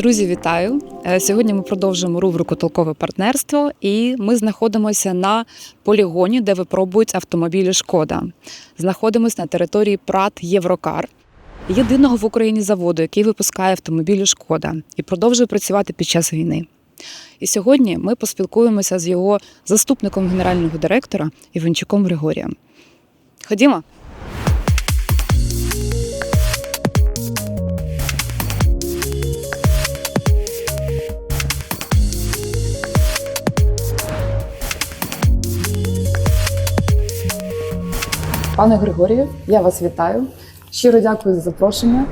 Друзі, вітаю! Е, Сьогодні ми продовжуємо рубрику Толкове партнерство, і ми знаходимося на полігоні, де випробують автомобілі Шкода. Знаходимося на території Прат Єврокар, єдиного в Україні заводу, який випускає автомобілі Шкода і продовжує працювати під час війни. І сьогодні ми поспілкуємося з його заступником генерального директора Іванчуком Григорієм. Ходімо. Пане Григорію, я вас вітаю. Щиро дякую за запрошення.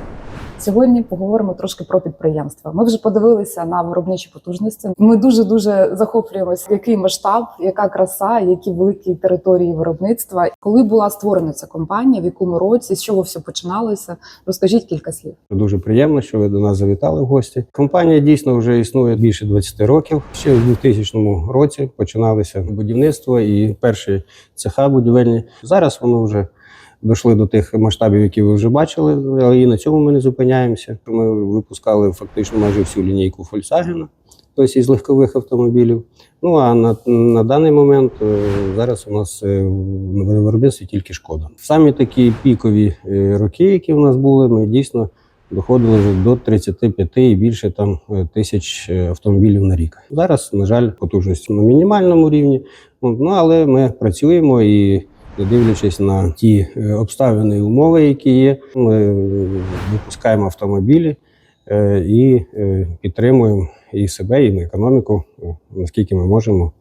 Сьогодні поговоримо трошки про підприємства. Ми вже подивилися на виробничі потужності. Ми дуже дуже захоплюємося, який масштаб, яка краса, які великі території виробництва. Коли була створена ця компанія, в якому році, з чого все починалося? Розкажіть кілька слів. Дуже приємно, що ви до нас завітали в гості. Компанія дійсно вже існує більше 20 років. Ще в 2000 році починалося будівництво і перші цеха будівельні. Зараз воно вже дійшли до тих масштабів, які ви вже бачили, але і на цьому ми не зупиняємося. Ми випускали фактично майже всю лінійку Volkswagen, тобто із легкових автомобілів. Ну а на, на даний момент е, зараз у нас е, в виробництві тільки шкода. Самі такі пікові е, роки, які у нас були, ми дійсно доходили вже до 35 і більше там тисяч автомобілів на рік. Зараз, на жаль, потужності на мінімальному рівні. Ну але ми працюємо і. Дивлячись на ті е, обставини і умови, які є, ми е, випускаємо автомобілі е, і підтримуємо і себе, і економіку, наскільки ми можемо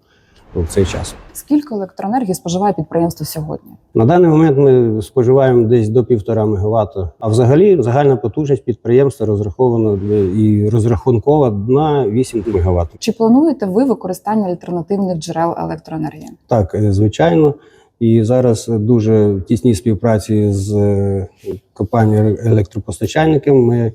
в цей час. Скільки електроенергії споживає підприємство сьогодні? На даний момент ми споживаємо десь до півтора мегаватта. А взагалі загальна потужність підприємства розрахована і розрахункова на 8 мегаватт. Чи плануєте ви використання альтернативних джерел електроенергії? Так, звичайно. І зараз дуже в тісній співпраці з е, компанією електропостачальниками ми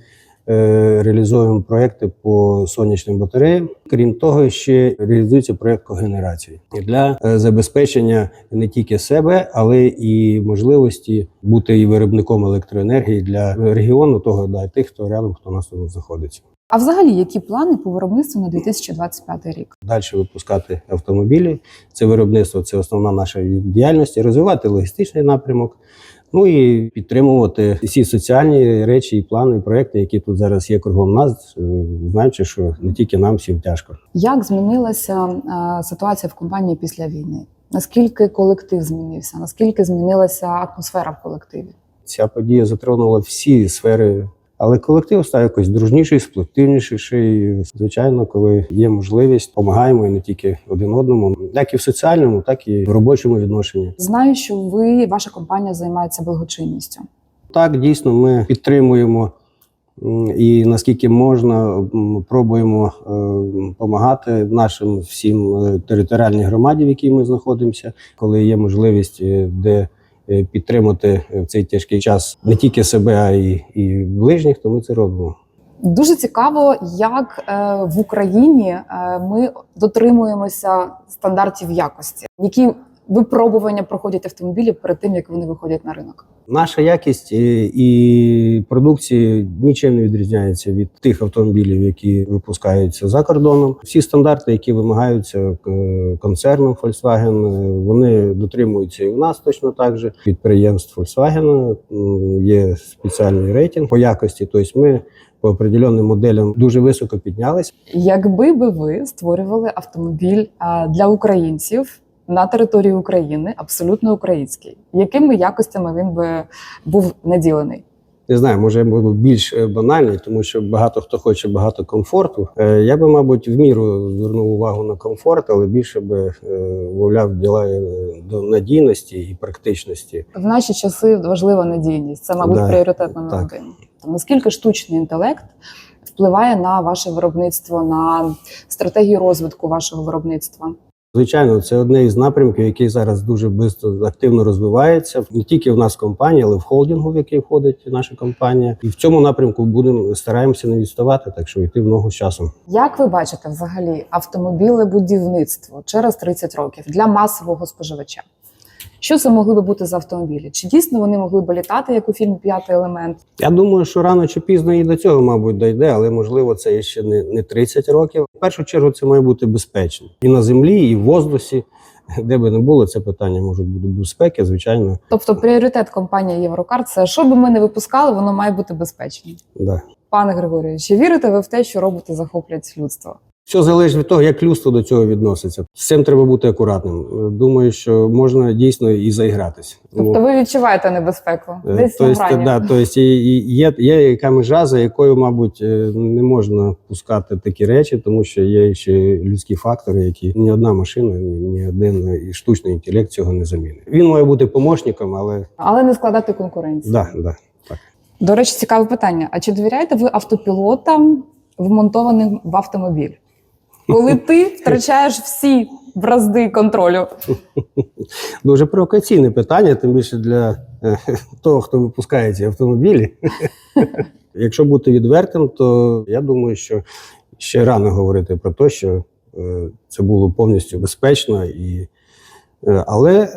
е, реалізуємо проекти по сонячним батареям. Крім того, ще реалізується проект когенерації для е, забезпечення не тільки себе, але і можливості бути і виробником електроенергії для регіону, того да, тих, хто рядом, хто нас тут знаходиться. А взагалі, які плани по виробництву на 2025 рік? далі випускати автомобілі. Це виробництво, це основна наша діяльність, розвивати логістичний напрямок. Ну і підтримувати всі соціальні речі, і плани, і проекти, які тут зараз є кругом нас, е, знаючи, що не тільки нам всім тяжко. Як змінилася е, ситуація в компанії після війни? Наскільки колектив змінився? Наскільки змінилася атмосфера в колективі? Ця подія затронула всі сфери, але колектив став якось дружніший, сплотивніший. Звичайно, коли є можливість, допомагаємо і не тільки один одному, як і в соціальному, так і в робочому відношенні. Знаю, що ви ваша компанія займається благочинністю. Так, дійсно, ми підтримуємо і наскільки можна, пробуємо допомагати нашим всім е, територіальній громаді, в якій ми знаходимося, коли є можливість е, де е, підтримати в цей тяжкий час не тільки себе, а й і ближніх, то ми це робимо. Дуже цікаво, як е, в Україні е, ми дотримуємося стандартів якості, які випробування проходять автомобілі перед тим, як вони виходять на ринок. Наша якість і продукції нічим не відрізняється від тих автомобілів, які випускаються за кордоном. Всі стандарти, які вимагаються концерном Volkswagen, вони дотримуються і у нас точно так же. Підприємств Volkswagen є спеціальний рейтинг по якості. Тобто ми по определенним моделям дуже високо піднялись. Якби би ви створювали автомобіль для українців на території України, абсолютно український, якими якостями він би був наділений? Не знаю, може я буду більш е, банальний, тому що багато хто хоче багато комфорту. Е, Я би, мабуть, в міру звернув увагу на комфорт, але більше би е, вовляв діла до надійності і практичності. В наші часи важлива надійність. Це, мабуть, Да, пріоритет номер один. Наскільки штучний інтелект впливає на ваше виробництво, на стратегію розвитку вашого виробництва? Звичайно, це одне із напрямків, який зараз дуже швидко активно розвивається. Не тільки в нас компанія, але в холдингу, в який входить наша компанія. І в цьому напрямку будемо стараємося не відставати, так що йти в ногу з часом. Як ви бачите взагалі автомобілебудівництво через 30 років для масового споживача? Що це могли би бути за автомобілі? Чи дійсно вони могли б літати, як у фільмі П'ятий елемент? Я думаю, що рано чи пізно і до цього, мабуть, дійде, але можливо це ще не, не 30 років. В першу чергу це має бути безпечно і на землі, і в воздусі. Де би не було, це питання можуть бути безпеки, звичайно. Тобто пріоритет компанії Єврокар це що би ми не випускали, воно має бути безпечним. Да. Пане Григорію, чи вірите ви в те, що роботи захоплять людство? Все залежить від того, як людство до цього відноситься. З цим треба бути акуратним. Е, Думаю, що можна дійсно і заігратися. Тобто ви відчуваєте небезпеку Е, десь то на грані? да, то є, є яка межа, за якою, мабуть, е, не можна пускати такі речі, тому що є ще людські фактори, які ні одна машина, ні, ні один і штучний інтелект цього не замінить. Він має бути помощником, але Але не складати конкуренцію. да, да, так. До речі, цікаве питання. А чи довіряєте ви автопілотам, вмонтованим в автомобіль? Коли ти втрачаєш всі бразди контролю? Дуже провокаційне питання, тим більше для е, того, хто випускає ці автомобілі. Якщо бути відвертим, то я думаю, що ще рано говорити про те, що е, це було повністю безпечно і. е, Але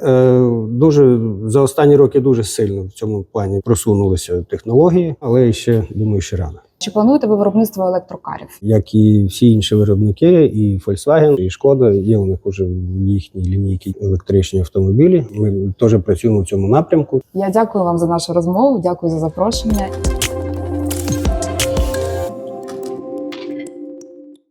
дуже за останні роки дуже сильно в цьому плані просунулися технології, але ще думаю, ще рано. Чи плануєте ви виробництво електрокарів? Як і всі інші виробники, і Volkswagen, і Шкода, є у них уже в їхній лінійці електричні автомобілі. Ми теж працюємо в цьому напрямку. Я дякую вам за нашу розмову. Дякую за запрошення.